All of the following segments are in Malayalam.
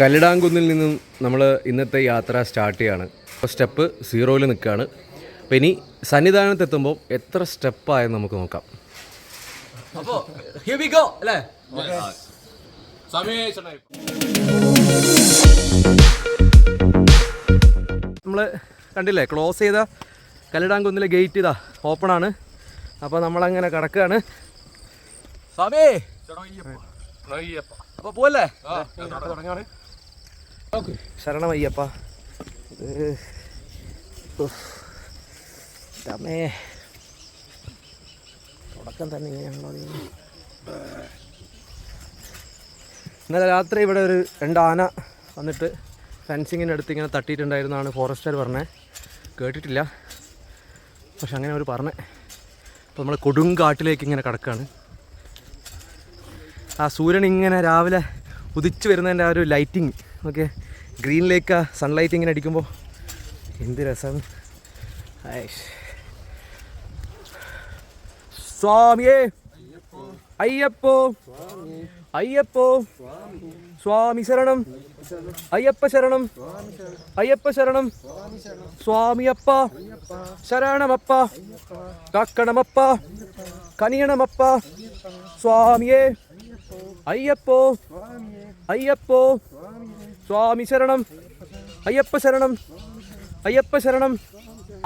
കല്ലിടാങ്കുന്നിൽ നിന്നും നമ്മൾ ഇന്നത്തെ യാത്ര സ്റ്റാർട്ട് ചെയ്യാണ്. അപ്പോൾ സ്റ്റെപ്പ് സീറോയിൽ നിൽക്കുകയാണ് അപ്പോൾ ഇനി സന്നിധാനത്തെത്തുമ്പോൾ എത്ര സ്റ്റെപ്പായെന്ന് നമുക്ക് നോക്കാം. അപ്പോൾ ഹിയർ വി ഗോ അല്ലേ? നമ്മൾ കണ്ടില്ലേ ക്ലോസ് ചെയ്ത കല്ലിടാങ്കുന്നിലെ ഗേറ്റ് ഇതാ ഓപ്പൺ ആണ്. അപ്പോൾ നമ്മളങ്ങനെ കിടക്കുകയാണ് സ്വാമി അപ്പോൾ പോവല്ലേ? ശരണമയ്യപ്പ. ഉഫ്. തുടക്കം തന്നെ ഇങ്ങനെയാണല്ലോ ദൈവമേ. ഇന്നലെ രാത്രി ഇവിടെ ഒരു രണ്ട് ആന വന്നിട്ട് ഫെൻസിങ്ങിന്റെ അടുത്ത് ഇങ്ങനെ തട്ടിയിട്ടുണ്ടായിരുന്നാണ് ഫോറസ്റ്റുകാർ പറഞ്ഞത് കേട്ടിട്ടില്ല. പക്ഷെ അങ്ങനെ അവർ പറഞ്ഞേ. അപ്പോൾ നമ്മൾ കൊടുങ്കാട്ടിലേക്ക് ഇങ്ങനെ കിടക്കുകയാണ് ആ സൂര്യൻ ഇങ്ങനെ രാവിലെ ഉദിച്ചു വരുന്നതിന്റെ ആ ഒരു ലൈറ്റിങ് ഓക്കെ ഗ്രീനിലേക്ക് സൺലൈറ്റ് ഇങ്ങനെ അടിക്കുമ്പോൾ എന്ത് രസം. സ്വാമിയേ. അയ്യപ്പോ. അയ്യപ്പോ. സ്വാമി ശരണം. അയ്യപ്പ ശരണം. അയ്യപ്പ ശരണം. സ്വാമിയപ്പ. ശരണമപ്പ. കാക്കണമപ്പ. കനിയണമപ്പ. സ്വാമിയേ. അയ്യപ്പോ. അയ്യപ്പോ. സ്വാമി ശരണം. അയ്യപ്പ ശരണം. അയ്യപ്പ ശരണം.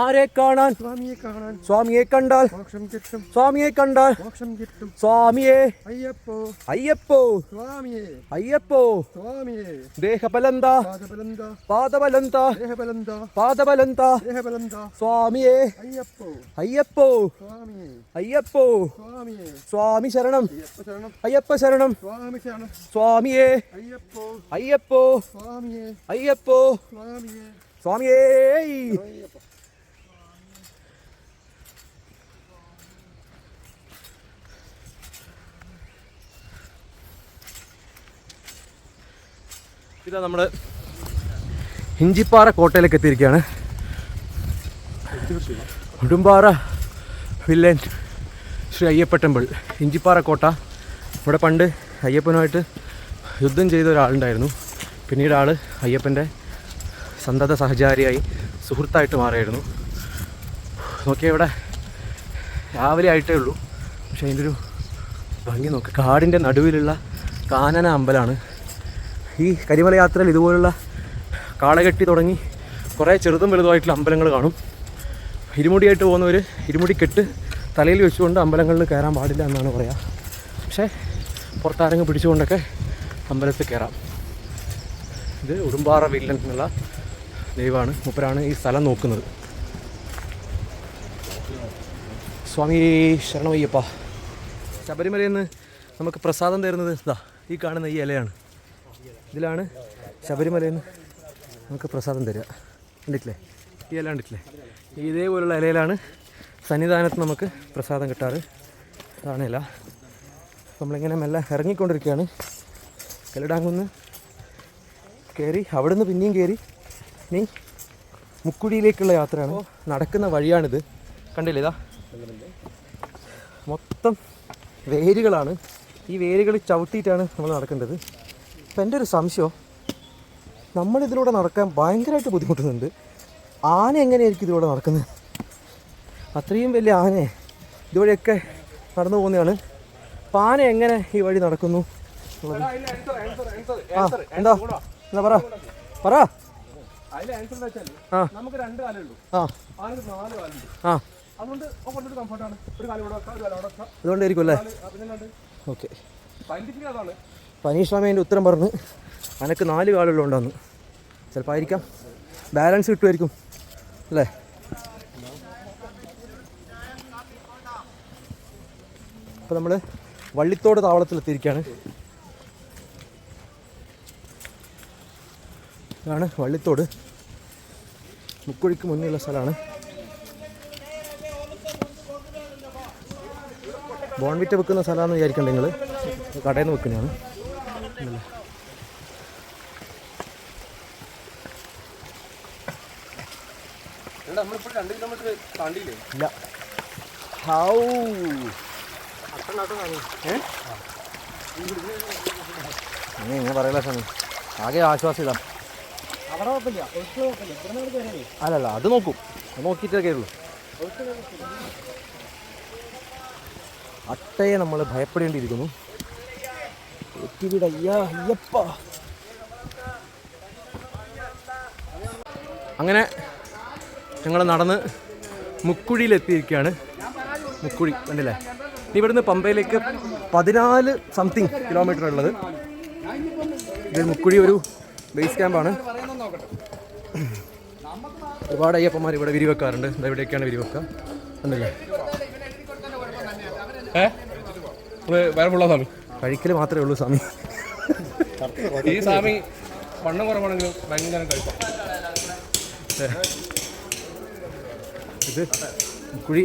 ആരെ കാണാൻ? സ്വാമിയെ കാണാൻ. സ്വാമിയെ കണ്ടാൽ? മോക്ഷം കിട്ടും. സ്വാമിയെ കണ്ടാൽ? മോക്ഷം കിട്ടും. സ്വാമിയെ. അയ്യപ്പോ. അയ്യപ്പോ. സ്വാമിയെ. അയ്യപ്പോ. സ്വാമിയെ. ദേഹബലന്ത? പാദബലന്ത. പാദബലന്ത? ദേഹബലന്ത. പാദബലന്ത? ദേഹബലന്ത. സ്വാമിയെ. അയ്യപ്പോ. അയ്യപ്പോ. സ്വാമിയെ. അയ്യപ്പോ. സ്വാമിയെ. സ്വാമി ശരണം. അയ്യപ്പ ശരണം. അയ്യപ്പ ശരണം. സ്വാമി ശരണം. സ്വാമിയെ. അയ്യപ്പോ. അയ്യപ്പോ. സ്വാമിയെ. അയ്യപ്പോ. സ്വാമിയെ. സ്വാമിയേ. ഇതാ നമ്മൾ ഇഞ്ചിപ്പാറ കോട്ടയിലേക്ക് എത്തിയിരിക്കുകയാണ്. ഉടുമ്പാറ വില്ലൻ ശ്രീ അയ്യപ്പ ടെമ്പിൾ ഇഞ്ചിപ്പാറ കോട്ട. ഇവിടെ പണ്ട് അയ്യപ്പനുമായിട്ട് യുദ്ധം ചെയ്ത ഒരാളുണ്ടായിരുന്നു. പിന്നീട് ആൾ അയ്യപ്പന്റെ സന്തത സഹചാരിയായി സുഹൃത്തായിട്ട് മാറിയായിരുന്നു നോക്കിയാൽ ഇവിടെ രാവിലെ ആയിട്ടേ ഉള്ളൂ. പക്ഷേ അതിന്റെ ഒരു ഭംഗി നോക്ക്. കാടിന്റെ നടുവിലുള്ള കാനന അമ്പലമാണ് ഈ കരിമല യാത്രയിൽ ഇതുപോലുള്ള കാളകെട്ടി തുടങ്ങി കുറേ ചെറുതും വലുതുമായിട്ടുള്ള അമ്പലങ്ങൾ കാണും. ഇരുമുടിയായിട്ട് പോകുന്നവർ ഇരുമുടി കെട്ട് തലയിൽ വെച്ചുകൊണ്ട് അമ്പലങ്ങളിൽ കയറാൻ പാടില്ല എന്നാണ് പറയുക പക്ഷേ പുറത്താരങ്ങ് പിടിച്ചുകൊണ്ടൊക്കെ അമ്പലത്തിൽ കയറാം. ഇത് ഉടുമ്പാറ വില്ലൻ എന്നുള്ള ദൈവമാണ് മൂപ്പരാണ് ഈ സ്ഥലം നോക്കുന്നത്. സ്വാമി ശരണമയ്യപ്പ ശബരിമലയിൽ നിന്ന് നമുക്ക് പ്രസാദം തരുന്നത് ഇതാ ഈ കാണുന്ന ഈ ഇലയാണ്. ഇതിലാണ് ശബരിമലയിൽ നിന്ന് നമുക്ക് പ്രസാദം തരിക. കണ്ടിട്ടില്ലേ? ഈ ഇല കണ്ടിട്ടില്ലേ? ഇതേപോലുള്ള ഇലയിലാണ് സന്നിധാനത്ത് നമുക്ക് പ്രസാദം കിട്ടാറ്. അതാണ് ഇല. നമ്മളിങ്ങനെ മെല്ലെ ഇറങ്ങിക്കൊണ്ടിരിക്കുകയാണ്. കല്ലടാങ്കുന്ന് കയറി അവിടുന്ന് പിന്നെയും കയറി ഇനി മുക്കുടിയിലേക്കുള്ള യാത്രയാണ്. നടക്കുന്ന വഴിയാണിത്. കണ്ടില്ലേ? ഇതാ. മൊത്തം വേരുകളാണ്. ഈ വേരുകൾ ചവിട്ടിയിട്ടാണ് നമ്മൾ നടക്കേണ്ടത്. അപ്പം എന്റെ ഒരു സംശയം. നമ്മളിതിലൂടെ നടക്കാൻ ഭയങ്കരമായിട്ട് ബുദ്ധിമുട്ടുന്നുണ്ട്. ആന എങ്ങനെയായിരിക്കും ഇതിലൂടെ നടക്കുന്നത്? അത്രയും വലിയ ആനയെ ഇതുവഴിയൊക്കെ നടന്നു പോകുന്നതാണ്. അപ്പം ആന എങ്ങനെ ഈ വഴി നടക്കുന്നു? ആ എന്താ? എന്താ പറ. പറ. അതിലെ ആൻസർ എന്താ നമുക്ക് രണ്ട് കാലേ ഉള്ളൂ ആ. ആനക്ക് നാല് കാലുണ്ട് ആ. അതുകൊണ്ട് കുറച്ചൊരു കംഫർട്ടാണ് ഒരു കാലം ഇവിടെ വെക്കാം ഒരു കാലം അവിടെ വെക്കാം അതുകൊണ്ടായിരിക്കും അല്ലേ ഓക്കെ. സയന്റിഫിക് അതാണ് പനീഷ് അതിന്റെ ഉത്തരം പറഞ്ഞ് അനക്ക് നാല് കാലുള്ളതുകൊണ്ടാന്ന് ചിലപ്പോൾ ആയിരിക്കാം. ബാലൻസ് കിട്ടുമായിരിക്കും. അല്ലേ? അപ്പോൾ നമ്മൾ വള്ളിത്തോട് താവളത്തിലെത്തിയിരിക്കുകയാണ് ഇതാണ് വള്ളിത്തോട്. മുക്കുഴിക്ക് മുന്നിലുള്ള സ്ഥലമാണ്. ബോൺവിറ്റ വെക്കുന്ന സ്ഥലമാണെന്ന് വിചാരിക്കണ്ട കടയിൽ നിന്ന് വെക്കുന്നതാണ് ഇല്ല. നമ്മളിപ്പോൾ രണ്ട് കിലോമീറ്റർ താണ്ടിയില്ലേ? ഇല്ല. ഹൗ. ഏ? അങ്ങനെ ഇങ്ങനെ പറയല സ്വാമി? ആകെ ആശ്വാസം അല്ലല്ല അത് നോക്കും. നോക്കിട്ടേ നോക്കിയിട്ടേ കയറുള്ളൂ അട്ടയെ നമ്മൾ ഭയപ്പെടേണ്ടിയിരിക്കുന്നു. അയ്യപ്പ. അങ്ങനെ ഞങ്ങൾ നടന്ന് മുക്കുഴിയിലെത്തിയിരിക്കുകയാണ്. മുക്കുഴി കണ്ടില്ലേ? ഇവിടുന്ന് പമ്പയിലേക്ക് പതിനാല് സംതിങ് കിലോമീറ്റർ ഉള്ളത്. ഇത് മുക്കുഴി ഒരു ബേസ് ക്യാമ്പാണ് ഒരുപാട് അയ്യപ്പന്മാർ ഇവിടെ വിരിവെക്കാറുണ്ട്. എന്താ ഇവിടെയൊക്കെയാണ് വിരിവെക്കുക. കണ്ടില്ലേ? ഏ? വേറെ ഉള്ള സ്വാമി. കഴിക്കൽ മാത്രമേ ഉള്ളൂ സ്വാമി. ഈ സ്വാമി വണ്ണം കുറവാണെങ്കിലും ഭയങ്കര ഇത് കുഴി.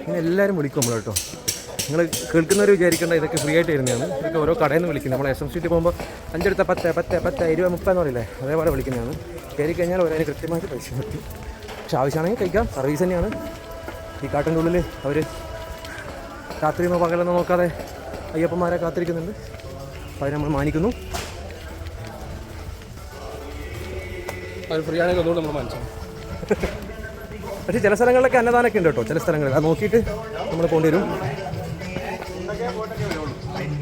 ഇങ്ങനെ എല്ലാവരും വിളിക്കും നമ്മൾ കേട്ടോ. നിങ്ങൾ കേൾക്കുന്നവർ വിചാരിക്കേണ്ട ഇതൊക്കെ ഫ്രീ ആയിട്ട് വരുന്നതാണ് ഇതൊക്കെ ഓരോ കടയിൽ നിന്ന് വിളിക്കുന്നത് നമ്മൾ എസ് എം സിറ്റി പോകുമ്പോൾ അഞ്ചെടുത്ത പത്ത് പത്ത് പത്ത് ഇരുപത് മുപ്പത് എന്ന് പറയില്ലേ? അതേപോലെ വിളിക്കുന്നതാണ്. കയറി കഴിഞ്ഞാൽ ഒരേ കൃത്യമായിട്ട് പൈസ കിട്ടും പക്ഷെ ആവശ്യമാണെങ്കിൽ കഴിക്കാം. സർവീസ് തന്നെയാണ്. ഈ കാട്ടിന്റെ ഉള്ളിൽ അവർ രാത്രിയെന്നോ പകലെന്നോ നോക്കാതെ അയ്യപ്പന്മാരെ കാത്തിരിക്കുന്നുണ്ട്. അവരെ നമ്മൾ മാനിക്കുന്നു. അവർ ഫ്രീ ആണെങ്കിൽ ഒന്നുകൂടെ നമ്മൾ മാനിച്ചു പക്ഷേ ചില സ്ഥലങ്ങളിലൊക്കെ അന്നദാനമൊക്കെ ഉണ്ട് കേട്ടോ. ചില സ്ഥലങ്ങളിൽ. അത് നോക്കിയിട്ട് നമ്മൾ പോകേണ്ടി വരും.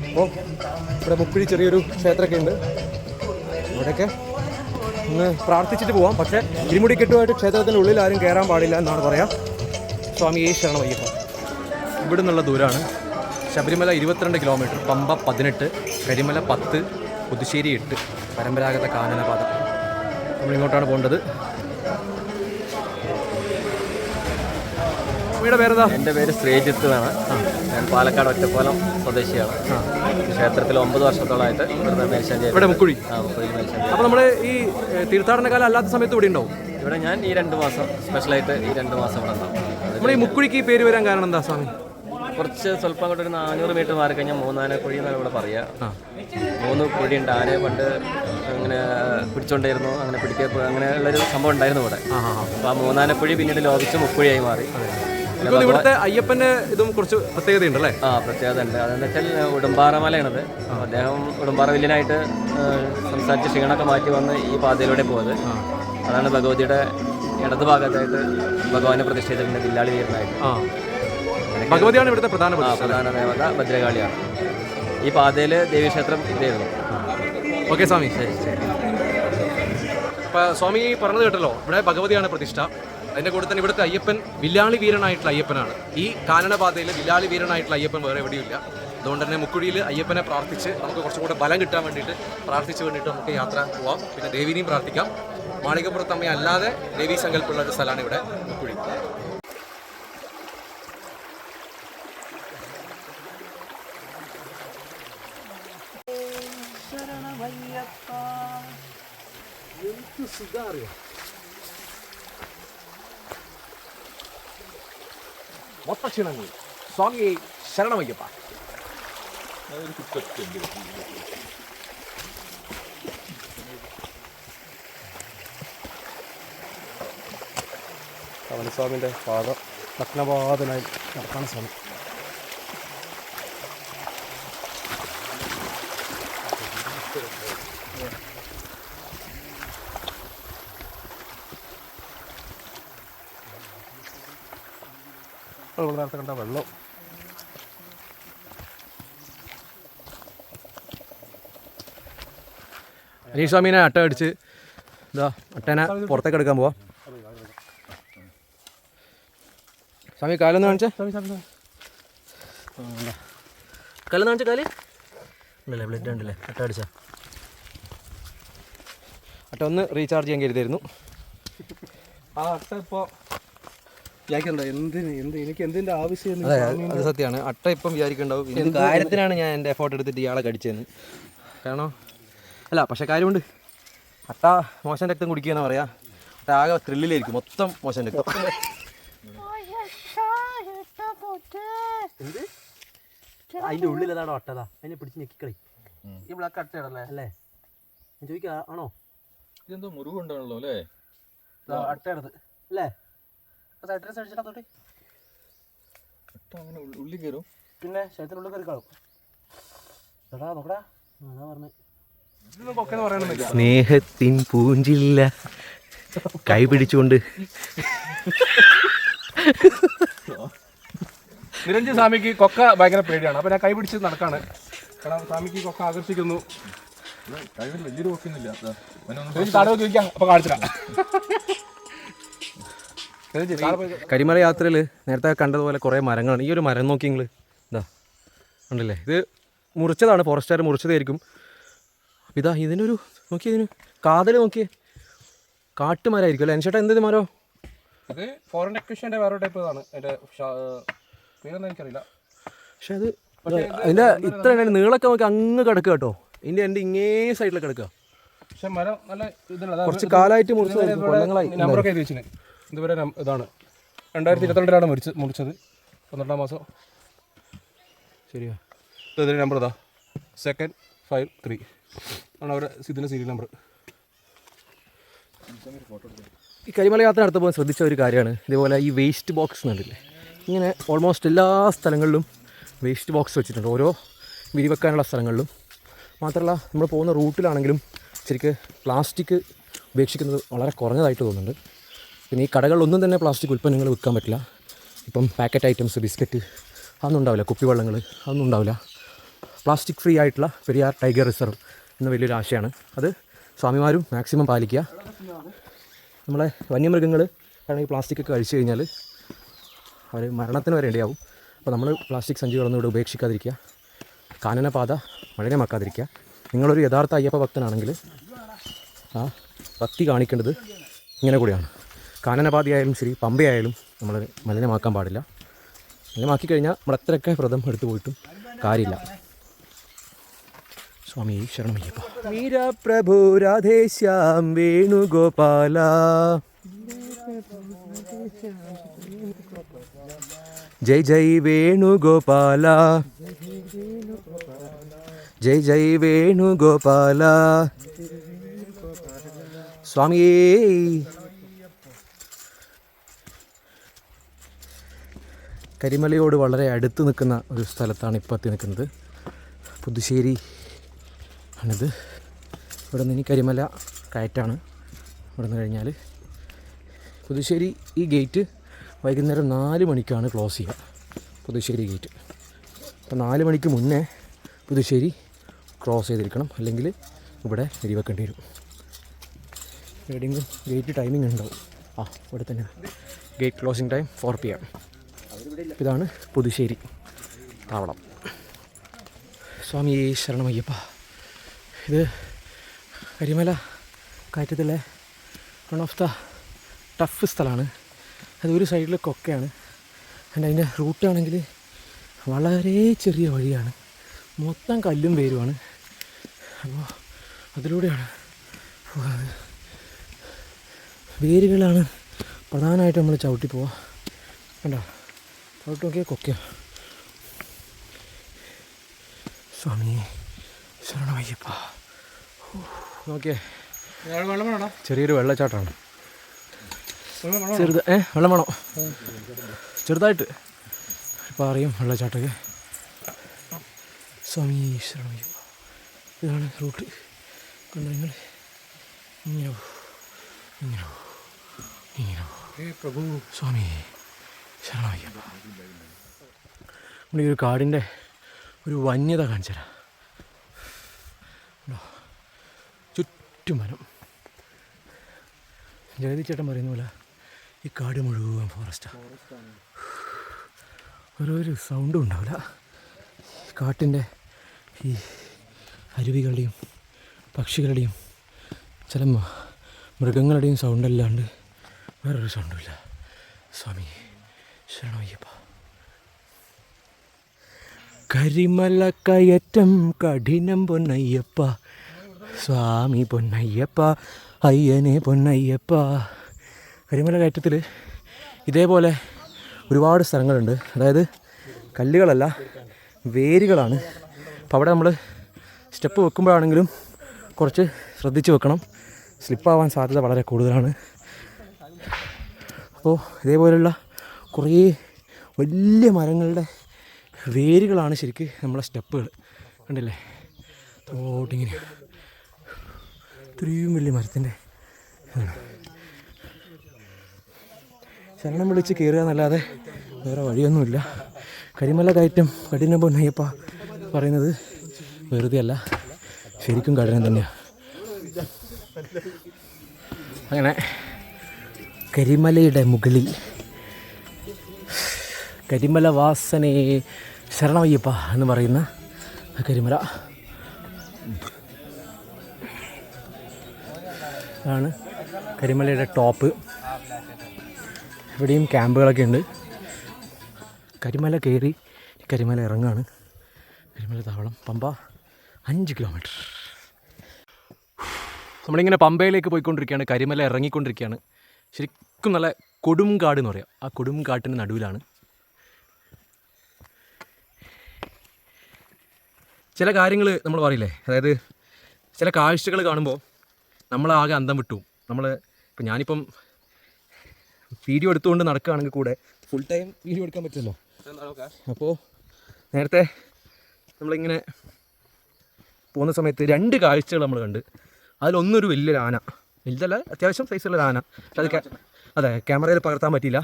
അപ്പോൾ ഇവിടെ മുപ്പിഴി ചെറിയൊരു ക്ഷേത്രമൊക്കെ ഉണ്ട്. ഇവിടെയൊക്കെ ഒന്ന് പ്രാർത്ഥിച്ചിട്ട് പോവാം. പക്ഷേ ഇരുമുടി കെട്ടുമായിട്ട് ക്ഷേത്രത്തിന്റെ ഉള്ളിൽ ആരും കയറാൻ പാടില്ല എന്നാണ് പറയാം. സ്വാമി ഏ ശരണം അയ്യപ്പ ഇവിടെ നിന്നുള്ള ദൂരമാണ് ശബരിമല ഇരുപത്തിരണ്ട് കിലോമീറ്റർ പമ്പ പതിനെട്ട് കരിമല പത്ത് പുതുശ്ശേരി എട്ട് പരമ്പരാഗത കാനനപാത നമ്മൾ ഇങ്ങോട്ടാണ് പോകേണ്ടത്. സ്വാമിയുടെ പേരെന്താ? എന്റെ പേര് ശ്രീജിത്ത് എന്നാണ്. ഞാൻ പാലക്കാട് ഒറ്റപ്പാലം സ്വദേശിയാണ്. ക്ഷേത്രത്തിൽ ഒമ്പത് വർഷത്തോളമായിട്ട് ഇവിടുന്ന് മേൽശാന്തി ഇവിടെ മുക്കുഴി. ആ മുക്കുഴി മേൽശാന്തി അപ്പോൾ നമ്മൾ ഈ തീർത്ഥാടന കാലം അല്ലാത്ത സമയത്ത് ഇവിടെ ഉണ്ടാവും? ഇവിടെ ഞാൻ ഈ രണ്ട് മാസം സ്പെഷ്യലായിട്ട് ഈ രണ്ട് മാസം ഇവിടെ ഉണ്ടാവും. നമ്മൾ ഈ മുക്കുഴിക്ക് ഈ പേര് വരാൻ കാരണം എന്താ സ്വാമി? കുറച്ച് സ്വല്പം അങ്ങോട്ട് ഒരു നാനൂറ് മീറ്റർ മാറി കഴിഞ്ഞാൽ മൂന്നാന കുഴി എന്നാണ് ഇവിടെ പറയുക മൂന്ന് കുഴിയുണ്ട്. ആനയെ പണ്ട് അങ്ങനെ പിടിച്ചോണ്ടായിരുന്നു അങ്ങനെ പിടിക്കുക അങ്ങനെയുള്ളൊരു സംഭവം ഉണ്ടായിരുന്നു ഇവിടെ. അപ്പോൾ ആ മൂന്നാനക്കുഴി പിന്നീട് ലോപിച്ച് മുക്കുഴിയായി മാറി. ഇവിടുത്തെ അയ്യപ്പന്റെ ഇതും കുറച്ച് പ്രത്യേകതയുണ്ട് അല്ലേ? ആ പ്രത്യേകത ഉണ്ട്. അതെന്ന് വെച്ചാൽ ഉടുമ്പാറ മലയാണത് അദ്ദേഹം ഉടുമ്പാറ വില്ലനായിട്ട് സംസാരിച്ച് ക്ഷീണമൊക്കെ മാറ്റി വന്ന് ഈ പാതയിലൂടെ പോയത്. അതാണ് ഭഗവതിയുടെ ഇടത് ഭാഗത്തായിട്ട് ഭഗവാനെ പ്രതിഷ്ഠിച്ചിട്ടുണ്ട് വില്ലാളി വീരനായിട്ട്. ആ. ഭഗവതിയാണ് ഇവിടുത്തെ പ്രധാന ആ പ്രതിഷ്ഠ പ്രധാന ദേവത ഭദ്രകാളിയാണ്. ഈ പാതയിൽ ദേവീക്ഷേത്രം ഇതായിരുന്നു ഓക്കെ സ്വാമി. സ്വാമി പറഞ്ഞത് കേട്ടല്ലോ ഇവിടെ ഭഗവതിയാണ് പ്രതിഷ്ഠ. അതിന്റെ കൂടെ തന്നെ ഇവിടുത്തെ അയ്യപ്പൻ വില്ലാളി വീരനായിട്ടുള്ള അയ്യപ്പനാണ്. ഈ കാനനപാതയിൽ വില്ലാളി വീരനായിട്ടുള്ള അയ്യപ്പൻ വേറെ എവിടെയില്ല അതുകൊണ്ട് തന്നെ മുക്കുഴിയിൽ അയ്യപ്പനെ പ്രാർത്ഥിച്ച് നമുക്ക് കുറച്ചും കൂടെ ബലം കിട്ടാൻ വേണ്ടിയിട്ട് പ്രാർത്ഥിച്ച് വേണ്ടിയിട്ട് നമുക്ക് യാത്ര പോവാം. പിന്നെ ദേവിനെയും പ്രാർത്ഥിക്കാം. മാളികപ്പുറത്ത് അമ്മ അല്ലാതെ ദേവീ സങ്കല്പമുള്ള ഒരു സ്ഥലമാണ് ഇവിടെ മുക്കുഴി മൊത്ത ക്ഷീണങ്ങൾ സ്വാമി ശരണമയ്യപ്പ പവനസ്വാമിന്റെ പാത നഗ്നപാതനായി നടക്കാൻ ശ്രമം നമ്മൾ നേരത്തെ കണ്ട വെള്ളം. അനീഷ് സ്വാമീനെ അട്ട അടിച്ച് ഇതാ അട്ടേനെ പുറത്തേക്ക് എടുക്കാൻ പോവാം. സ്വാമി കാലൊന്ന് കാണിച്ചേ. കാലൊന്ന് കാണിച്ച കാൽ. ഉണ്ടല്ലേ ബ്ലഡ് ഉണ്ടല്ലേ അട്ട അടിച്ച. അട്ട ഒന്ന് റീചാർജ് ചെയ്യാൻ കരുതായിരുന്നു. ആ അട്ട ഇപ്പോൾ വിചാരിക്കണ്ട എന്തിന് എന്ത് എനിക്ക് എന്തിന്റെ ആവശ്യം അത് സത്യമാണ്. അട്ട ഇപ്പം വിചാരിക്കണ്ടാവും. ഇതിന് കാര്യത്തിനാണ് ഞാൻ എന്റെ എഫോർട്ട് എടുത്തിട്ട് ഇയാളെ കടിച്ചതെന്ന് കാരണം അല്ല പക്ഷെ കാര്യമുണ്ട്. അട്ട മോശം രക്തം കുടിക്കുകയെന്ന് പറയാം. അട്ട ആകെ ത്രില്ലിലായിരിക്കും മൊത്തം മോശം രക്തം. അതിന്റെ ഉള്ളിൽ അതാണ് അട്ടതാ? അതിനെ പിടിച്ച് ഞെക്കിക്കളി. ഈ ബ്ലാക്ക് അട്ടയാണല്ലേ അല്ലേ? ഞാൻ ചോദിക്കാ ആണോ? ഇതെന്തോ മുറിവുണ്ടാണല്ലോ അല്ലേ? അട്ടയാണത് അല്ലേ? അടിച്ചിട്ട് അതോട്ടെ അങ്ങനെ ഉള്ളി കയറും പിന്നെ ശരീരത്തിനുള്ളിൽ കയറി കാണും. ഇതൊന്നും കൊക്കെന്ന് പറയണമെന്നില്ല സ്നേഹത്തിൻ പൂഞ്ചില്ല. കൈ പിടിച്ചുകൊണ്ട് നിരഞ്ജൻ സ്വാമിക്ക് കൊക്ക ഭയങ്കര പേടിയാണ്. അപ്പൊ ഞാൻ കൈ പിടിച്ച് നടക്കാണ്. കാരണം സ്വാമിക്ക് കൊക്ക ആകർഷിക്കുന്നു. വലിയൊരു താഴെ ചോദിക്കാം. അപ്പൊ കാണിച്ചിടാം കരിമല യാത്രയിൽ നേരത്തെ കണ്ടതുപോലെ കുറേ മരങ്ങളാണ്. ഈ ഒരു മരം നോക്കി നിങ്ങൾ ഇതാ ഉണ്ടല്ലേ ഇത് മുറിച്ചതാണ്. ഫോറസ്റ്റുകാർ മുറിച്ചതായിരിക്കും. ഇതാ ഇതിനൊരു നോക്കിയേ ഇതിന് കാതൽ നോക്കിയേ. കാട്ടുമരമായിരിക്കും അല്ലേ? അനുചേട്ടാ എന്ത് മരോ? ഇത് ഫോറിൻ ടെക്നീഷ്യന്റെ വേറെ ടൈപ്പ് ഇതാണ്. എന്റെ പേരൊന്നും എനിക്കറിയില്ല. പക്ഷെ അത് അതിന്റെ ഇത്ര നീളൊക്കെ നമുക്ക് അങ്ങ് കിടക്കുക കേട്ടോ. ഇതിന്റെ എന്റെ ഇങ്ങേ സൈഡിൽ കിടക്കുക. പക്ഷെ മരം നല്ല ഇതുള്ള കുറച്ച് കാലമായിട്ട് മുറിച്ചു കൊല്ലങ്ങളായി. നമ്പറൊക്കെ എഴുതി വെച്ചിന്. ഇതുവരെ ഇതാണ്. രണ്ടായിരത്തി ഇരുപത്തിരണ്ടിലാണ് മുറിച്ച് മുറിച്ചത്. പന്ത്രണ്ടാം മാസം. ശരിയാ. ഇതിന്റെ നമ്പർ ഇതാ. സെക്കൻഡ് ഫൈവ് ത്രീ ആണ് അവരുടെ ഇതിന്റെ സീരിയൽ നമ്പർ ഈ കരിമല യാത്ര നടത്തുമ്പോൾ ശ്രദ്ധിച്ച ഒരു കാര്യമാണ്. ഇതേപോലെ ഈ വേസ്റ്റ് ബോക്സ് കണ്ടില്ലേ? ഇങ്ങനെ ഓൾമോസ്റ്റ് എല്ലാ സ്ഥലങ്ങളിലും വേസ്റ്റ് ബോക്സ് വെച്ചിട്ടുണ്ട്. ഓരോ വിരി വെക്കാനുള്ള സ്ഥലങ്ങളിലും. മാത്രമല്ല നമ്മൾ പോകുന്ന റൂട്ടിലാണെങ്കിലും ശരിക്ക് പ്ലാസ്റ്റിക് ഉപേക്ഷിക്കുന്നത് വളരെ കുറഞ്ഞതായിട്ട് തോന്നുന്നുണ്ട്. പിന്നെ ഈ കടകളിലൊന്നും തന്നെ പ്ലാസ്റ്റിക് ഉൽപ്പന്നങ്ങൾ വിൽക്കാൻ പറ്റില്ല. ഇപ്പം പാക്കറ്റ് ഐറ്റംസ് ബിസ്ക്കറ്റ് അതൊന്നും ഉണ്ടാവില്ല. കുപ്പിവെള്ളങ്ങൾ അതൊന്നും ഉണ്ടാവില്ല. പ്ലാസ്റ്റിക് ഫ്രീ ആയിട്ടുള്ള പെരിയാർ ടൈഗർ റിസർവ് എന്ന വലിയൊരു ആശയമാണ് അത് സ്വാമിമാരും മാക്സിമം പാലിക്കുക. നമ്മളെ വന്യമൃഗങ്ങൾ കാരണം ഈ പ്ലാസ്റ്റിക്കൊക്കെ കഴിച്ചു കഴിഞ്ഞാൽ അവർ മരണത്തിന് വരെ ഇടയാവും. അപ്പോൾ നമ്മൾ പ്ലാസ്റ്റിക് സഞ്ചികളൊന്നും ഇവിടെ ഉപേക്ഷിക്കാതിരിക്കുക. കാനനപാത മലിനമാക്കാതിരിക്കുക. നിങ്ങളൊരു യഥാർത്ഥ അയ്യപ്പ ഭക്തനാണെങ്കിൽ ആ ഭക്തി കാണിക്കേണ്ടത് ഇങ്ങനെ കൂടിയാണ്. കാനനപാതയായാലും ശരി പമ്പയായാലും നമ്മൾ മലിനമാക്കാൻ പാടില്ല. മലിനമാക്കി കഴിഞ്ഞാൽ നമ്മൾ അത്രയൊക്കെ വ്രതം എടുത്തു പോയിട്ടും കാര്യമില്ല. സ്വാമി ശരണമയ്യപ്പ മീര പ്രഭു രാധേശ്യാം വേണുഗോപാല. ജയ് ജയ് വേണുഗോപാല. ജയ് ജയ് വേണുഗോപാല. സ്വാമിയേ. കരിമലയോട് വളരെ അടുത്ത് നിൽക്കുന്ന ഒരു സ്ഥലത്താണ് ഇപ്പോൾ എത്തി നിൽക്കുന്നത്. പുതുശ്ശേരി ആണിത്. ഇവിടെ നിന്ന് ഇനി കരിമല കയറ്റാണ്. ഇവിടെ നിന്ന് കഴിഞ്ഞാൽ പുതുശ്ശേരി ഈ ഗേറ്റ് വൈകുന്നേരം നാല് മണിക്കാണ് ക്ലോസ് ചെയ്യുക. പുതുശ്ശേരി ഗേറ്റ്. അപ്പോൾ നാല് മണിക്ക് മുന്നേ പുതുശ്ശേരി ക്രോസ് ചെയ്തിരിക്കണം. അല്ലെങ്കിൽ ഇവിടെ വെടിവെക്കേണ്ടി വരും. എവിടെയെങ്കിലും ഗേറ്റ് ടൈമിംഗ് ഉണ്ടാവും. ആ ഇവിടെ തന്നെ. Gate closing time four P M ഇതാണ് പുതുശ്ശേരി താവളം. സ്വാമി ശരണമയ്യപ്പ ഇത് കരിമല കയറ്റത്തിലെ വൺ ഓഫ് ദ ടഫ് സ്ഥലമാണ്. അത് ഒരു സൈഡിൽ കൊക്കയാണ്. ആൻഡ് അതിന്റെ റൂട്ടാണെങ്കിൽ വളരെ ചെറിയ വഴിയാണ്. മൊത്തം കല്ലും പേരുമാണ് അപ്പോൾ അതിലൂടെയാണ്. പോകാറ് വേരുകളാണ് പ്രധാനമായിട്ട് നമ്മൾ ചവിട്ടി പോവുക കണ്ടോ? ചവിട്ടി നോക്കിയാൽ കൊക്ക. സ്വാമി ശരണമയ്യപ്പ. നോക്കിയേ. വേണോ? ചെറിയൊരു വെള്ളച്ചാട്ടമാണ്. ചെറുത് ഏ വെള്ളം വേണോ. ചെറുതായിട്ട് പാറയും വെള്ളച്ചാട്ടൊക്കെ വെള്ളച്ചാട്ടമൊക്കെ സ്വാമി ഇതാണ് റൂട്ട്. കണ്ടോ നിങ്ങൾ ഇങ്ങനെ പോ. ഇങ്ങനെ ഇങ്ങനെ പ്രഭു. സ്വാമി ശരണമയ്യപ്പ നമ്മൾ ഈ ഒരു കാടിന്റെ ഒരു വന്യത കാണിച്ചു തരാം. കണ്ടോ? ചുറ്റും വനം. ജഗതി ചേട്ടൻ പറയുന്ന പോലെ ഈ കാട് മുഴുവൻ ഫോറസ്റ്റാണ് ഓരോരു സൗണ്ടും ഉണ്ടാവില്ല. കാട്ടിന്റെ ഈ അരുവികളുടെയും പക്ഷികളുടെയും ചില മൃഗങ്ങളുടെയും സൗണ്ടല്ലാണ്ട് വേറൊരു സൗണ്ടുമില്ല. സ്വാമി ശരണമയ്യപ്പ. കരിമല കയറ്റം കഠിനം പൊന്നയ്യപ്പ. സ്വാമി പൊന്നയ്യപ്പ അയ്യനെ പൊന്നയ്യപ്പ. കരിമല കയറ്റത്തിൽ ഇതേപോലെ ഒരുപാട് സ്ഥലങ്ങളുണ്ട്. അതായത് കല്ലുകളല്ല വേരുകളാണ്. അപ്പോൾ അവിടെ നമ്മൾ സ്റ്റെപ്പ് വെക്കുമ്പോഴാണെങ്കിലും കുറച്ച് ശ്രദ്ധിച്ച് വെക്കണം. സ്ലിപ്പാവാൻ സാധ്യത വളരെ കൂടുതലാണ്. അപ്പോൾ ഇതേപോലെയുള്ള കുറേ വലിയ മരങ്ങളുടെ വേരുകളാണ് ശരിക്ക് നമ്മളെ സ്റ്റെപ്പുകൾ കണ്ടില്ലേ? തോട്ടിങ്ങനെ. ഇത്രയും വലിയ മരത്തിന്റെ ശരണം വിളിച്ച് കയറുക എന്നല്ലാതെ വേറെ വഴിയൊന്നുമില്ല. കരിമല കയറ്റം കഠിന പൊന്നയ്യപ്പ പറയുന്നത് വെറുതെ അല്ല ശരിക്കും കഠിനം തന്നെയാണ് അങ്ങനെ കരിമലയുടെ മുകളിൽ കരിമല വാസനെ ശരണമയ്യപ്പ എന്ന് പറയുന്ന കരിമല ആണ് കരിമലയുടെ ടോപ്പ്. ഇവിടെയും ക്യാമ്പുകളൊക്കെ ഉണ്ട്. കരിമല കയറി കരിമല ഇറങ്ങാണ്. കരിമല താവളം പമ്പ അഞ്ച് കിലോമീറ്റർ നമ്മളിങ്ങനെ പമ്പയിലേക്ക് പോയിക്കൊണ്ടിരിക്കുകയാണ് കരിമല ഇറങ്ങിക്കൊണ്ടിരിക്കുകയാണ്. ശരിക്കും നല്ല കൊടുംകാട് എന്ന് പറയാം. ആ കൊടുംകാട്ടിന് നടുവിലാണ്. ചില കാര്യങ്ങൾ നമ്മൾ പറയില്ലേ? അതായത് ചില കാഴ്ചകൾ കാണുമ്പോൾ നമ്മളാകെ അന്തം വിട്ടു. നമ്മൾ ഇപ്പം ഞാനിപ്പം വീഡിയോ എടുത്തുകൊണ്ട് നടക്കുകയാണെങ്കിൽ കൂടെ ഫുൾ ടൈം വീഡിയോ എടുക്കാൻ പറ്റുമല്ലോ. അപ്പോൾ നേരത്തെ നമ്മളിങ്ങനെ പോകുന്ന സമയത്ത് രണ്ട് കാഴ്ചകൾ നമ്മൾ കണ്ട്. അതിലൊന്നൊരു വലിയൊരു ആന. വലുതല്ല അത്യാവശ്യം സൈസുള്ള ആന. അത് അതെ ക്യാമറയിൽ പകർത്താൻ പറ്റിയില്ല.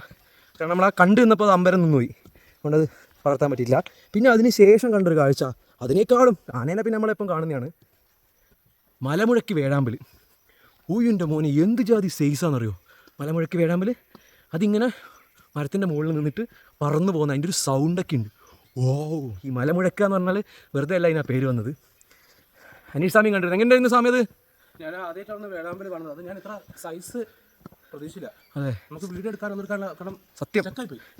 കാരണം നമ്മൾ ആ കണ്ടു നിന്നപ്പോൾ അത് അമ്പരം നിന്നുപോയി. അതുകൊണ്ടത് പകർത്താൻ പറ്റിയില്ല. പിന്നെ അതിന് ശേഷം കണ്ടൊരു കാഴ്ച. അതിനേക്കാളും ആനേനെ പിന്നെ നമ്മളെപ്പം കാണുന്നതാണ്. മലമുഴക്കി വേഴാമ്പൽ ഊയുന്റെ മോനെ എന്ത് ജാതി സൈസാണെന്നറിയോ മലമുഴക്കി വേഴാമ്പൽ അതിങ്ങനെ മരത്തിന്റെ മുകളിൽ നിന്നിട്ട് പറന്നു പോകുന്ന അതിന്റെ ഒരു സൗണ്ടൊക്കെ ഉണ്ട്. ഓ ഈ മലമുഴക്ക എന്ന് പറഞ്ഞാൽ വെറുതെ അല്ല അതിനാ പേര് വന്നത്. അനീഷ് സ്വാമി കണ്ടിരുന്നു. എങ്ങനെയായിരുന്നു സ്വാമി അത്? ഞാൻ ആദ്യമായിട്ടാണ് വേളാമ്പലി കാണുന്നത് അത് ഞാൻ ഇത്ര സൈസ് പ്രതീക്ഷിച്ചില്ല. അതെ. നമുക്ക് വീഡിയോ എടുക്കാനൊന്നും എടുക്കാൻ കാരണം സത്യം.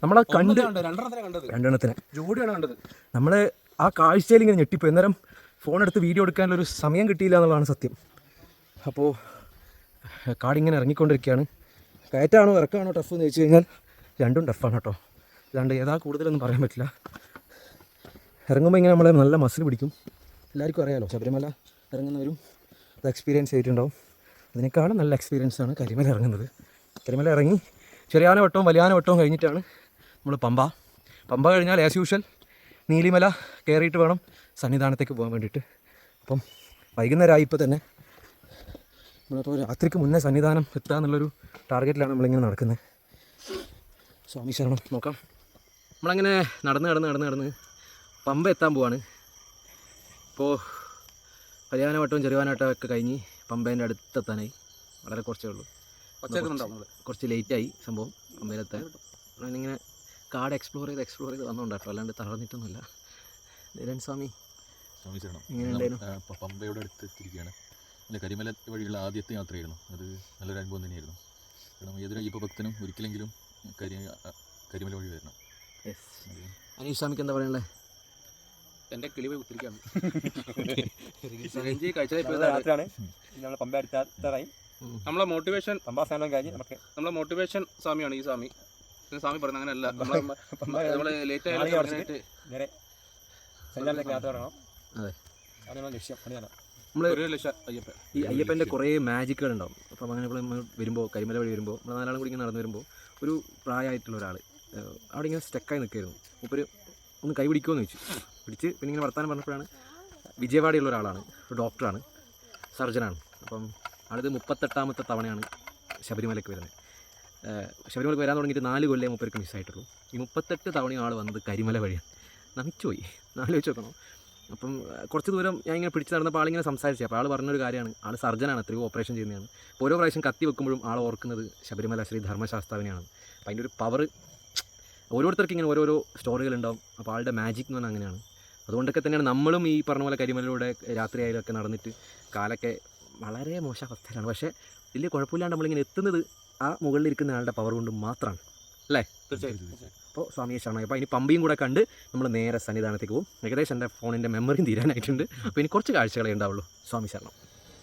നമ്മളെ കണ്ട് രണ്ടെണ്ണത്തിനെ കണ്ടത്. രണ്ടെണ്ണത്തിനെ. ജോഡിയാണ് കണ്ടത്. നമ്മൾ ആ കാഴ്ചയിൽ ഇങ്ങനെ ഞെട്ടിപ്പോയി. അന്നേരം ഫോൺ എടുത്ത് വീഡിയോ എടുക്കാനുള്ളൊരു സമയം കിട്ടിയില്ല എന്നുള്ളതാണ് സത്യം. അപ്പോൾ കാടിങ്ങനെ ഇറങ്ങിക്കൊണ്ടിരിക്കുകയാണ്. കയറ്റാണോ ഇറക്കാണോ ടഫ് എന്ന് ചോദിച്ചു കഴിഞ്ഞാൽ രണ്ടും ടഫാണ് കേട്ടോ. അല്ലാണ്ട് ഏതാ കൂടുതലൊന്നും പറയാൻ പറ്റില്ല. ഇറങ്ങുമ്പോൾ ഇങ്ങനെ നമ്മളെ നല്ല മസിൽ പിടിക്കും. എല്ലാവർക്കും അറിയാലോ ശബരിമല ഇറങ്ങുന്നവരും അത് എക്സ്പീരിയൻസ് ചെയ്തിട്ടുണ്ടാവും. അതിനേക്കാളും നല്ല എക്സ്പീരിയൻസ് ആണ് കരിമല ഇറങ്ങുന്നത്. കരിമല ഇറങ്ങി ചെറിയാന വട്ടവും വലിയാന വട്ടവും കഴിഞ്ഞിട്ടാണ് നമ്മൾ പമ്പ. പമ്പ കഴിഞ്ഞാൽ ആസ് യൂഷ്വൽ നീലിമല കയറിയിട്ട് വേണം സന്നിധാനത്തേക്ക് പോകാൻ വേണ്ടിയിട്ട്. അപ്പം വൈകുന്നേരമായി ഇപ്പോൾ തന്നെ നമ്മളിപ്പോൾ രാത്രിക്ക് മുന്നേ സന്നിധാനം എത്തുക എന്നുള്ളൊരു ടാർഗറ്റിലാണ് നമ്മളിങ്ങനെ നടക്കുന്നത് സ്വാമി ശരണം നോക്കാം. നമ്മളങ്ങനെ നടന്ന് നടന്ന് നടന്ന് നടന്ന് പമ്പ എത്താൻ പോവാണ്. ഇപ്പോൾ കല്യാണവട്ടവും ചെറുവാനവട്ടവും ഒക്കെ കഴിഞ്ഞ് പമ്പേന്റെ അടുത്തെത്താനായി. വളരെ കുറച്ചേ ഉള്ളൂ. കുറച്ച് ലേറ്റായി സംഭവം പമ്പയിലെത്താൻ ഞാനിങ്ങനെ കാട് എക്സ്പ്ലോർ ചെയ്ത് എക്സ്പ്ലോർ ചെയ്ത് വന്നുകൊണ്ടാട്ടോ അല്ലാണ്ട് തളർന്നിട്ടൊന്നുമില്ല. ധീരൻ സ്വാമി. ആ, പമ്പയുടെ അടുത്ത് എത്തിയിരിക്കുകയാണ്. അല്ല കരിമല വഴിയുള്ള ആദ്യത്തെ യാത്രയായിരുന്നു. അത് നല്ലൊരു അനുഭവം തന്നെയായിരുന്നു. കാരണം ഏതൊരു അയ്യപ്പ ഭക്തനും ഒരിക്കലെങ്കിലും കരി കരിമല വഴി വരണം. അനീഷ് സ്വാമിക്ക് എന്താ പറയാനുള്ളത് എന്റെ കിളി പോയി കുത്തിരിക്കാണ്. പമ്പ അടുത്തായി നമ്മളെ മോട്ടിവേഷൻ പമ്പാസ്ഥാനം കഴിഞ്ഞ് നമുക്ക് നമ്മളെ മോട്ടിവേഷൻ സ്വാമിയാണ് ഈ സ്വാമി. സ്വാമി പറഞ്ഞ അങ്ങനെയല്ല. നമ്മളെ നമ്മളെ ലേറ്റ് ആയിട്ട് നേരെ സഞ്ചാരത്തിലേക്ക് യാത്ര തുടങ്ങണം. അതെ. അതാണ് നമ്മുടെ ലക്ഷ്യം. പണിയാണ്. നമ്മൾ ഒരു ലക്ഷം അയ്യപ്പൻ. ഈ അയ്യപ്പന്റെ കുറേ മാജിക്കുകൾ ഉണ്ടാവും അപ്പം അങ്ങനെ ഇപ്പോൾ നമ്മൾ വരുമ്പോൾ കരിമല വഴി വരുമ്പോൾ നമ്മൾ നാലാളും കൂടി ഇങ്ങനെ നടന്നു വരുമ്പോൾ ഒരു പ്രായമായിട്ടുള്ള ഒരാൾ അവിടെ ഇങ്ങനെ സ്റ്റക്കായി നിൽക്കായിരുന്നു. ഒരു ഒന്ന് കൈ പിടിക്കുമെന്ന് ചോദിച്ചു. പിടിച്ച് പിന്നെ ഇങ്ങനെ വർത്താനം പറഞ്ഞപ്പോഴാണ് വിജയവാടിയുള്ള ഒരാളാണ് ഒരു ഡോക്ടറാണ് സർജനാണ് അപ്പം ആളിത് മുപ്പത്തെട്ടാമത്തെ തവണയാണ് ശബരിമലയ്ക്ക് വരുന്നത്. ശബരിമലയ്ക്ക് വരാൻ തുടങ്ങിയിട്ട് നാല് കൊല്ലം മുപ്പർക്ക് മിസ്സായിട്ടുള്ളൂ ഈ മുപ്പത്തെട്ട് തവണയും ആൾ വന്നത് കരിമല വഴിയാണ്. നമിച്ചുപോയി. നാല് വെച്ച് നോക്കണം? അപ്പം കുറച്ച് ദൂരം ഞാൻ ഇങ്ങനെ പിടിച്ച് നടന്നപ്പോൾ ആളിങ്ങനെ സംസാരിച്ചു. അപ്പോൾ ആൾ പറഞ്ഞൊരു കാര്യമാണ്. ആൾ സർജനാണ് എത്രയോ ഓപ്പറേഷൻ ചെയ്യുന്നതാണ്. അപ്പോൾ ഓരോ പ്രാവശ്യം കത്തി വെക്കുമ്പോഴും ആൾ ഓർക്കുന്നത് ശബരിമല ശ്രീ ധർമ്മശാസ്താവിനെയാണ്. അപ്പോൾ അതിന്റെ ഒരു പവർ ഓരോരുത്തർക്കും ഇങ്ങനെ ഓരോരോ സ്റ്റോറികളുണ്ടാവും അപ്പോൾ ആളുടെ മാജിക് എന്ന് പറഞ്ഞാൽ അങ്ങനെയാണ്. അതുകൊണ്ടൊക്കെ തന്നെയാണ് നമ്മളും ഈ പറഞ്ഞ പോലെ കരിമലയിലൂടെ രാത്രിയായാലൊക്കെ നടന്നിട്ട് കാലൊക്കെ വളരെ മോശം അവസ്ഥയിലാണ്. പക്ഷേ വലിയ കുഴപ്പമില്ലാണ്ട് നമ്മളിങ്ങനെ എത്തുന്നത് ആ മുകളിലിരിക്കുന്ന ആളുടെ പവർ കൊണ്ട് മാത്രമാണ്. അല്ലേ? തീർച്ചയായും അപ്പോൾ സ്വാമിയെ ശരണമായി അപ്പോൾ ഇനി പമ്പയും കൂടെ കണ്ട് നമ്മൾ നേരെ സന്നിധാനത്തേക്ക് പോകും. ഏകദേശം എന്റെ ഫോണിന്റെ മെമ്മറിയും തീരാനായിട്ടുണ്ട്. അപ്പോൾ ഇനി കുറച്ച് കാഴ്ചകളേ ഉണ്ടാവുള്ളൂ. സ്വാമി ശരണം.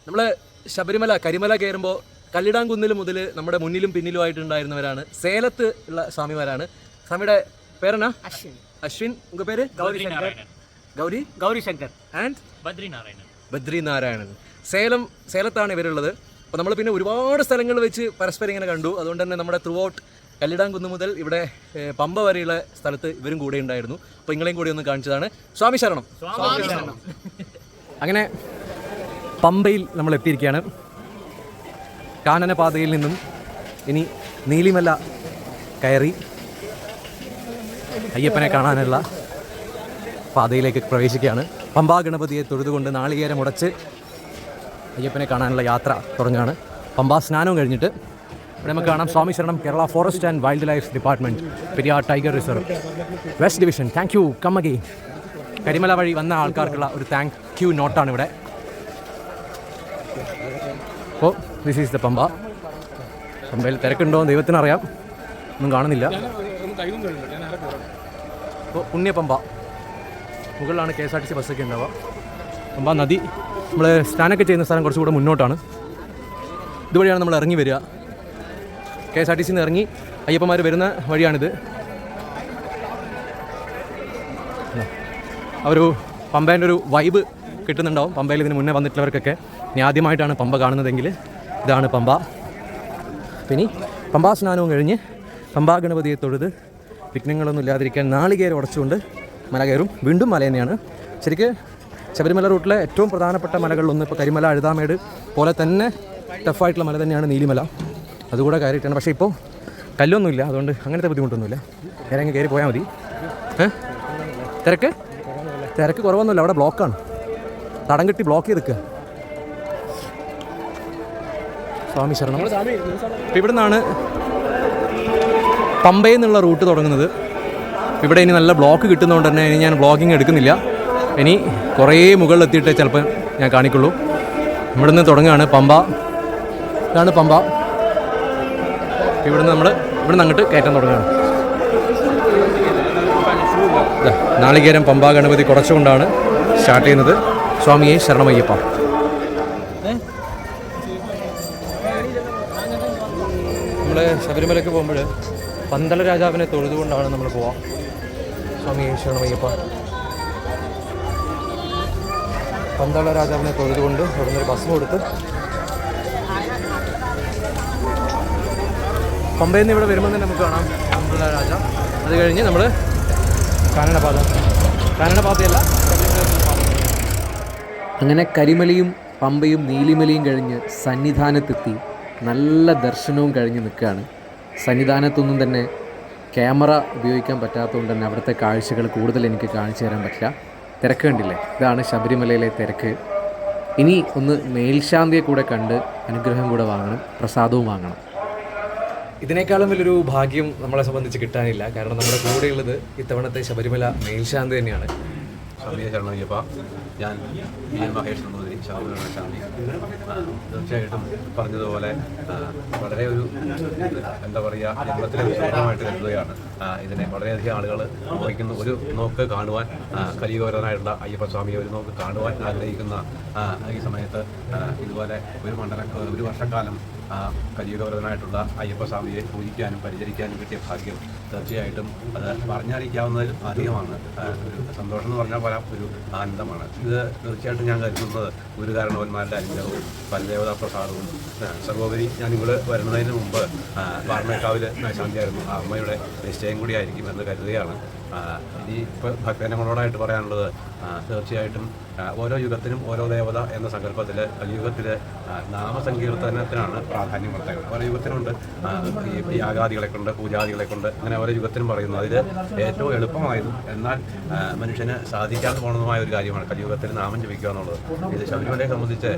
നമ്മൾ ശബരിമല കരിമല കയറുമ്പോൾ കല്ലിടാംകുന്നിൽ മുതൽ നമ്മുടെ മുന്നിലും പിന്നിലുമായിട്ടുണ്ടായിരുന്നവരാണ് സേലത്ത് ഉള്ള സ്വാമിമാരാണ്. സ്വാമിയുടെ പേരെന്നാ? അശ്വിൻ. അശ്വിൻ. ഉങ്ക പേര്? ഗൗരി ഗൗരി? ഗൗരി? ശങ്കർ. ആൻഡ് ബദ്രിനാരായണൻ. ബദ്രിനാരായണൻ. ബദ്രി സേലം സേലത്താണ് ഇവരുള്ളത്. അപ്പോൾ നമ്മൾ പിന്നെ ഒരുപാട് സ്ഥലങ്ങൾ വെച്ച് പരസ്പരം ഇങ്ങനെ കണ്ടു. അതുകൊണ്ട് തന്നെ നമ്മുടെ ത്രൂ ഔട്ട് കല്ലിടാംകുന്ന് മുതൽ ഇവിടെ പമ്പ വരെയുള്ള സ്ഥലത്ത് ഇവരും കൂടെ ഉണ്ടായിരുന്നു. അപ്പോൾ നിങ്ങളെയും കൂടി ഒന്ന് കാണിച്ചതാണ്. സ്വാമി ശരണം. അങ്ങനെ പമ്പയിൽ നമ്മൾ എത്തിയിരിക്കുകയാണ്. കാനനപാതയിൽ നിന്നും ഇനി നീലിമല കയറി അയ്യപ്പനെ കാണാനുള്ള പാതയിലേക്ക് പ്രവേശിക്കുകയാണ്. പമ്പാ ഗണപതിയെ തൊഴുതുകൊണ്ട് നാളികേരം ഉടച്ച് അയ്യപ്പനെ കാണാനുള്ള യാത്ര തുടങ്ങുകയാണ്. പമ്പാ സ്നാനവും കഴിഞ്ഞിട്ട് ഇവിടെ നമുക്ക് കാണാം സ്വാമി ശരണം Kerala forest and wildlife department Periyar tiger reserve. West division thank you കമ്മകി Karimala വഴി വന്ന ആൾക്കാർക്കുള്ള ഒരു താങ്ക് യു നോട്ടാണ് ഇവിടെ. Oh this is the Pampa. പമ്പയിൽ തിരക്കുണ്ടോ എന്ന് ദൈവത്തിനറിയാം. ഒന്നും കാണുന്നില്ല. അപ്പോൾ പുണ്യപമ്പ. മുകളിലാണ് K S R T C ബസ്സൊക്കെ ഉണ്ടാവുക. പമ്പ നദി. നമ്മൾ സ്റ്റാനൊക്കെ ചെയ്യുന്ന സ്ഥലം കുറച്ചുകൂടെ മുന്നോട്ടാണ്. ഇതുവഴിയാണ് നമ്മൾ ഇറങ്ങി വരിക. കെ എസ് ആർ ടി സിന്ന് ഇറങ്ങി അയ്യപ്പന്മാർ വരുന്ന വഴിയാണിത്. ഒരു പമ്പേന്റെ ഒരു വൈബ് കിട്ടുന്നുണ്ടാവും. പമ്പയിൽ ഇതിന് മുന്നേ വന്നിട്ടുള്ളവർക്കൊക്കെ. ഇനി ആദ്യമായിട്ടാണ് പമ്പ കാണുന്നതെങ്കിൽ ഇതാണ് പമ്പ. പിന്നെ പമ്പാ സ്നാനവും കഴിഞ്ഞ് പമ്പാ ഗണപതിയെ തൊഴുത് വിഘ്നങ്ങളൊന്നും ഇല്ലാതിരിക്കാൻ നാളികേരം ഉടച്ചുകൊണ്ട് മല കയറും. വീണ്ടും മല തന്നെയാണ്. ശരിക്ക് ശബരിമല റൂട്ടിലെ ഏറ്റവും പ്രധാനപ്പെട്ട മലകളിലൊന്ന് ഇപ്പോൾ കരിമല അഴുതാമേട് പോലെ തന്നെ ടഫായിട്ടുള്ള മല തന്നെയാണ് നീലിമല. അതുകൂടെ കയറിയിട്ടാണ്. പക്ഷേ ഇപ്പോൾ കല്ലൊന്നുമില്ല. അതുകൊണ്ട് അങ്ങനത്തെ ബുദ്ധിമുട്ടൊന്നുമില്ല. നേരെ അങ്ങ് കയറി പോയാൽ മതി. തിരക്ക്? തിരക്ക് കുറവൊന്നുമില്ല. അവിടെ ബ്ലോക്കാണ്. തടം കെട്ടി ബ്ലോക്ക് ചെയ്ത് സ്വാമി ശരണം. ഇപ്പം ഇവിടെ നിന്നാണ് പമ്പയിൽ നിന്നുള്ള റൂട്ട് തുടങ്ങുന്നത്. ഇവിടെ ഇനി നല്ല ബ്ലോക്ക് കിട്ടുന്നതുകൊണ്ട് തന്നെ ഇനി ഞാൻ ബ്ലോഗിങ് എടുക്കുന്നില്ല. ഇനി കുറേ മുകളിലെത്തിയിട്ട് ചിലപ്പോൾ ഞാൻ കാണിക്കുള്ളൂ. ഇവിടെ നിന്ന് തുടങ്ങുകയാണ് പമ്പ. ഇതാണ് പമ്പ. ഇവിടെ നിന്ന് നമ്മൾ ഇവിടെ നിന്ന് അങ്ങോട്ട് കയറ്റം തുടങ്ങുകയാണ്. നാളികേരം പമ്പ ഗണപതി കുറച്ചുകൊണ്ടാണ് സ്റ്റാർട്ട് ചെയ്യുന്നത്. സ്വാമിയെ ശരണമയ്യപ്പ. നമ്മൾ ശബരിമലയ്ക്ക് പോകുമ്പോൾ പന്തള രാജാവിനെ തൊഴുതുകൊണ്ടാണ് നമ്മൾ പോവാം. സ്വാമിയെ ശരണമയ്യപ്പ. പന്തള രാജാവിനെ തൊഴുതുകൊണ്ട് അവിടെ ഒരു ബസ് ഭസ്മം പമ്പയിൽ നിന്ന് ഇവിടെ വരുമ്പോൾ തന്നെ നമുക്ക് കാണാം അമ്പല രാജ. അത് കഴിഞ്ഞ് നമ്മൾ കാനനപാത കാനനപാതയല്ല അങ്ങനെ കരിമലയും പമ്പയും നീലിമലയും കഴിഞ്ഞ് സന്നിധാനത്തെത്തി. നല്ല ദർശനവും കഴിഞ്ഞ് നിൽക്കുകയാണ്. സന്നിധാനത്തൊന്നും തന്നെ ക്യാമറ ഉപയോഗിക്കാൻ പറ്റാത്തതുകൊണ്ട് തന്നെ അവിടുത്തെ കാഴ്ചകൾ കൂടുതൽ എനിക്ക് കാണിച്ചു തരാൻ പറ്റില്ല. തിരക്ക് കണ്ടില്ലേ? ഇതാണ് ശബരിമലയിലെ തിരക്ക്. ഇനി ഒന്ന് മേൽശാന്തിയെ കൂടെ കണ്ട് അനുഗ്രഹം കൂടെ വാങ്ങണം പ്രസാദവും വാങ്ങണം. ഇതിനേക്കാളും വലിയൊരു ഭാഗ്യം നമ്മളെ സംബന്ധിച്ച് കിട്ടാനില്ല. കാരണം നമ്മുടെ കൂടെയുള്ളത് ഇത്തവണത്തെ ശബരിമല മേൽശാന്തി തന്നെയാണ്. ഞാൻ തീർച്ചയായിട്ടും പറഞ്ഞതുപോലെ വളരെ ഒരു എന്താ പറയുക ജന്മത്തിലെ വിശ്വാസമായിട്ട് കരുതുകയാണ്. ഇതിനെ വളരെയധികം ആളുകൾ നോക്കുന്ന ഒരു നോക്ക് കാണുവാൻ കലിയോരനായിട്ടുള്ള അയ്യപ്പസ്വാമിയെ ഒരു നോക്ക് കാണുവാൻ ആഗ്രഹിക്കുന്ന ഈ സമയത്ത് ഇതുപോലെ ഒരു മണ്ഡല ഒരു വർഷക്കാലം ആ, കലിയുഗപരനായിട്ടുള്ള അയ്യപ്പസ്വാമിയെ പൂജിക്കാനും പരിചരിക്കാനും കിട്ടിയ ഭാഗ്യം തീർച്ചയായിട്ടും അത് പറഞ്ഞറിയിക്കാവുന്നതിൽ അധികമാണ് സന്തോഷം എന്ന് പറഞ്ഞാൽ പറയാം ഒരു ആനന്ദമാണ്. ഇത് തീർച്ചയായിട്ടും ഞാൻ കരുതുന്നത് ഒരു കാരണവന്മാരുടെ അനുഗ്രഹവും പരദേവതാ പ്രസാദവും സർവോപരി ഞാൻ ഇവിടെ വരുന്നതിന് മുമ്പ് വാർമേക്കാവിൽ ശാന്തിയായിരുന്നു. ആ അമ്മയുടെ നിശ്ചയം കൂടിയായിരിക്കും എന്ന് കരുതുകയാണ്. ഇനി ഇപ്പോൾ ഭക്തജനങ്ങളോടായിട്ട് പറയാനുള്ളത് തീർച്ചയായിട്ടും ഓരോ യുഗത്തിനും ഓരോ ദേവത എന്ന സങ്കല്പത്തിൽ യുഗത്തിൽ നാമസങ്കീർത്തനത്തിനാണ് പ്രാധാന്യം പ്രത്യേകം ഓരോ യുഗത്തിനുണ്ട് ഈ യാഗാദികളെ കൊണ്ട് പൂജാദികളെ കൊണ്ട് അങ്ങനെ ഓരോ യുഗത്തിനും പറയുന്നു. അതിൽ ഏറ്റവും എളുപ്പമായതും എന്നാൽ മനുഷ്യന് സാധിക്കാതെ പോണതുമായ ഒരു കാര്യമാണ് കലിയുഗത്തിൽ നാമം ജപിക്കുക എന്നുള്ളത്. ഇത് ശബരിമലയെ സംബന്ധിച്ച്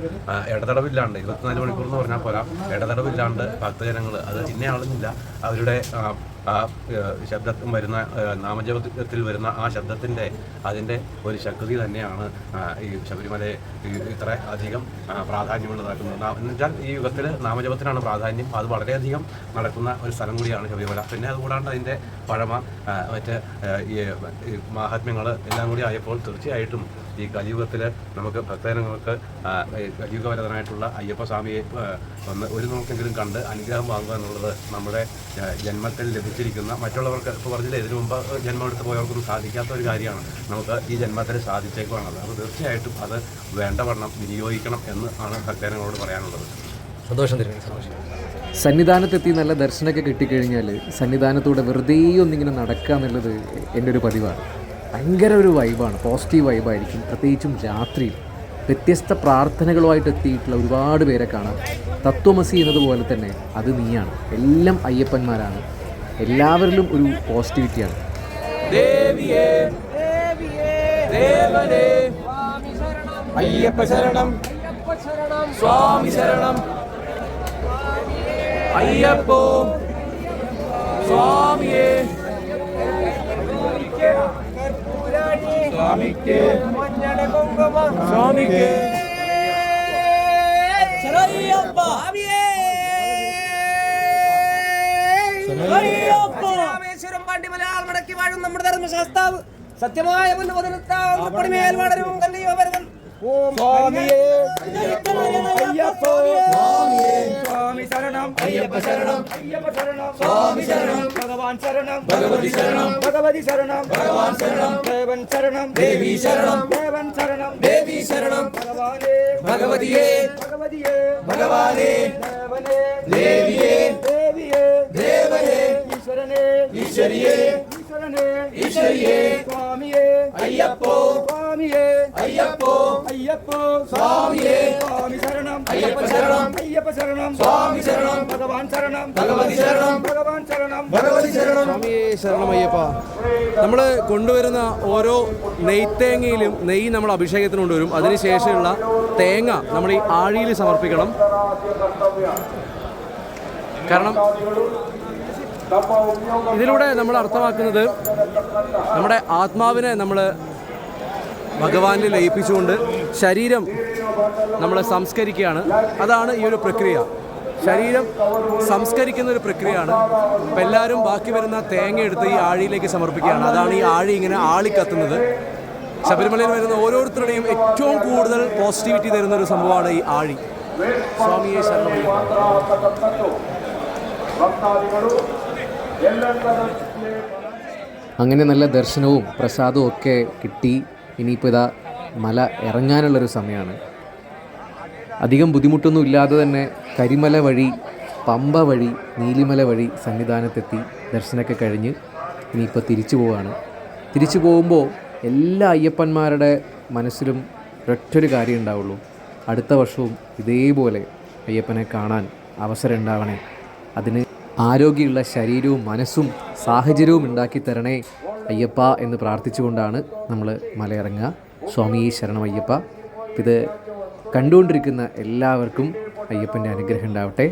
ഇടതടവില്ലാണ്ട് ഇരുപത്തിനാല് മണിക്കൂർ എന്ന് പറഞ്ഞാൽ പോരാ. ഇടതടവില്ലാണ്ട് ഭക്തജനങ്ങൾ അത് ഇന്നയാളുന്നില്ല അവരുടെ ആ, ശബ്ദ വരുന്ന നാമജപത്തിൽ വരുന്ന ആ ശബ്ദത്തിന്റെ അതിന്റെ ഒരു ശക്തി തന്നെയാണ് ഈ ശബരിമലയെ ഇത്ര അധികം പ്രാധാന്യമുള്ളതാക്കുന്നത്. എന്നുവെച്ചാൽ ഈ യുഗത്തിൽ നാമജപത്തിനാണ് പ്രാധാന്യം. അത് വളരെയധികം നടക്കുന്ന ഒരു സ്ഥലം കൂടിയാണ് ശബരിമല. പിന്നെ അതുകൂടാണ്ട് അതിന്റെ പഴമ മറ്റ് ഈ മാഹാത്മ്യങ്ങൾ എല്ലാം കൂടി ആയപ്പോൾ തീർച്ചയായിട്ടും ഈ കലിയുഗത്തിൽ നമുക്ക് ഭക്തജനങ്ങൾക്ക് കലിയുഗപരതനായിട്ടുള്ള അയ്യപ്പ സ്വാമിയെ അയ്യപ്പസ്വാമിയെ ഒന്ന് ഒരു നോക്കെങ്കിലും കണ്ട് അനുഗ്രഹം വാങ്ങുക എന്നുള്ളത് നമ്മുടെ ജന്മത്തിൽ ലഭിച്ചിരിക്കുന്ന മറ്റുള്ളവർക്ക് ഇപ്പോൾ പറഞ്ഞില്ല ഇതിനു മുമ്പ് ജന്മം എടുത്ത് പോയവർക്കൊന്നും സാധിക്കാത്ത ഒരു കാര്യമാണ്. നമുക്ക് ഈ ജന്മത്തിൽ സാധിച്ചേക്കുവാണത്. അപ്പോൾ തീർച്ചയായിട്ടും അത് വേണ്ടവണ്ണം വിനിയോഗിക്കണം എന്ന് ആണ് ഭക്തജനങ്ങളോട് പറയാനുള്ളത്. സന്തോഷം തരുന്നത് സന്തോഷം. സന്നിധാനത്തെത്തി നല്ല ദർശനമൊക്കെ കിട്ടിക്കഴിഞ്ഞാൽ സന്നിധാനത്തൂടെ വെറുതെ ഒന്നിങ്ങനെ നടക്കുക എന്നുള്ളത് എന്റെ ഒരു പതിവാണ്. ഭയങ്കര ഒരു വൈബാണ് പോസിറ്റീവ് വൈബായിരിക്കും പ്രത്യേകിച്ചും രാത്രിയിൽ. വ്യത്യസ്ത പ്രാർത്ഥനകളുമായിട്ട് എത്തിയിട്ടുള്ള ഒരുപാട് പേരെ കാണാം. തത്വമസി എന്നതുപോലെ തന്നെ അത് നീയാണ്. എല്ലാം അയ്യപ്പന്മാരാണ്. എല്ലാവരിലും ഒരു പോസിറ്റിവിറ്റിയാണ് അയ്യപ്പ ശരണം സ്വാമി ശരണം അയ്യപ്പോ സ്വാമിയേ. സ്വാമിക്ക്. സ്വാമിക്ക്. രാമേശ്വരം പാണ്ടി മലയാളം മടക്കി വാഴും നമ്മുടെ ധർമ്മശാസ്താവ്. സത്യമായ മുൻപതിനെത്താൽ വളരും കല്ലിയോവരുതൻ സ്വാമിയേ അയ്യപ്പോ സ്വാമി ശരണം അയ്യപ്പ ശരണം അയ്യപ്പ ശരണം സ്വാമി ശരണം ഭഗവാൻ ശരണം ഭഗവതി ശരണം ഭഗവതി ശരണം ഭഗവാൻ ശരണം ദേവൻ ശരണം ദേവി ശരണം ദേവൻ ശരണം ദേവി ശരണം ഭഗവാനേ ഭഗവതിയേ ഭഗവതിയേ ഭഗവാനേ ദേവനേ ദേവിയേ ദേവിയേ ദേവനേ ഈശ്വരനേ ഈശ്വരിയേ ഈശ്വരനേ ഈശ്വരിയേ സ്വാമിയേ അയ്യപ്പോ സ്വാമിയേ അയ്യപ്പോ അയ്യപ്പോ സ്വാമിയേ സ്വാമി ശരണം അയ്യപ്പ ശരണം അയ്യപ്പ ശരണം സ്വാമി ശരണം ഭഗവാൻ ശരണം ഭഗവതി ശരണം ഭഗവാൻ ശരണം. ഭഗവതി ശരണം. സ്വാമിയേ ശരണമയ്യപ്പ നമ്മൾ കൊണ്ടുവരുന്ന ഓരോ നെയ്ത്തേങ്ങയിലും നെയ്യ് നമ്മൾ അഭിഷേകത്തിന് കൊണ്ടുവരും അതിനുശേഷമുള്ള തേങ്ങ നമ്മൾ ഈ ആഴിയിൽ സമർപ്പിക്കണം. കാരണം ഇതിലൂടെ നമ്മൾ അർത്ഥമാക്കുന്നത് നമ്മുടെ ആത്മാവിനെ നമ്മൾ ഭഗവാനിൽ ലയിപ്പിച്ചുകൊണ്ട് ശരീരം നമ്മൾ സംസ്കരിക്കുകയാണ്. അതാണ് ഈ ഒരു പ്രക്രിയ. ശരീരം സംസ്കരിക്കുന്ന ഒരു പ്രക്രിയയാണ്. അപ്പം എല്ലാവരും ബാക്കി വരുന്ന തേങ്ങ എടുത്ത് ഈ ആഴിയിലേക്ക് സമർപ്പിക്കുകയാണ്. അതാണ് ഈ ആഴി ഇങ്ങനെ ആളിക്കത്തുന്നത്. ശബരിമലയിൽ വരുന്ന ഓരോരുത്തരുടെയും ഏറ്റവും കൂടുതൽ പോസിറ്റിവിറ്റി തരുന്ന ഒരു സംഭവമാണ് ഈ ആഴി. സ്വാമിയെ ശരണമയ്യപ്പ. അങ്ങനെ നല്ല ദർശനവും പ്രസാദവും ഒക്കെ കിട്ടി. ഇനിയിപ്പോൾ ഇതാ മല ഇറങ്ങാനുള്ളൊരു സമയമാണ് അധികം ബുദ്ധിമുട്ടൊന്നും ഇല്ലാതെ തന്നെ കരിമല വഴി പമ്പ വഴി നീലിമല വഴി സന്നിധാനത്തെത്തി ദർശനമൊക്കെ കഴിഞ്ഞ് ഇനിയിപ്പോൾ തിരിച്ചു പോവുകയാണ് തിരിച്ചു പോകുമ്പോൾ എല്ലാ അയ്യപ്പന്മാരുടെ മനസ്സിലും ഒരൊറ്റൊരു കാര്യം ഉണ്ടാവുള്ളൂ. അടുത്ത വർഷവും ഇതേപോലെ അയ്യപ്പനെ കാണാൻ അവസരം ഉണ്ടാവണേ. അതിന് ആരോഗ്യമുള്ള ശരീരവും മനസ്സും സാഹചര്യവും ഉണ്ടാക്കി തരണേ അയ്യപ്പ എന്ന് പ്രാർത്ഥിച്ചുകൊണ്ടാണ് നമ്മൾ മലയിറങ്ങുക. സ്വാമി ശരണം അയ്യപ്പ ഇത് കണ്ടുകൊണ്ടിരിക്കുന്ന എല്ലാവർക്കും അയ്യപ്പന്റെ അനുഗ്രഹം ഉണ്ടാവട്ടെ.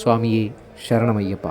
സ്വാമിയെ ശരണമയ്യപ്പ.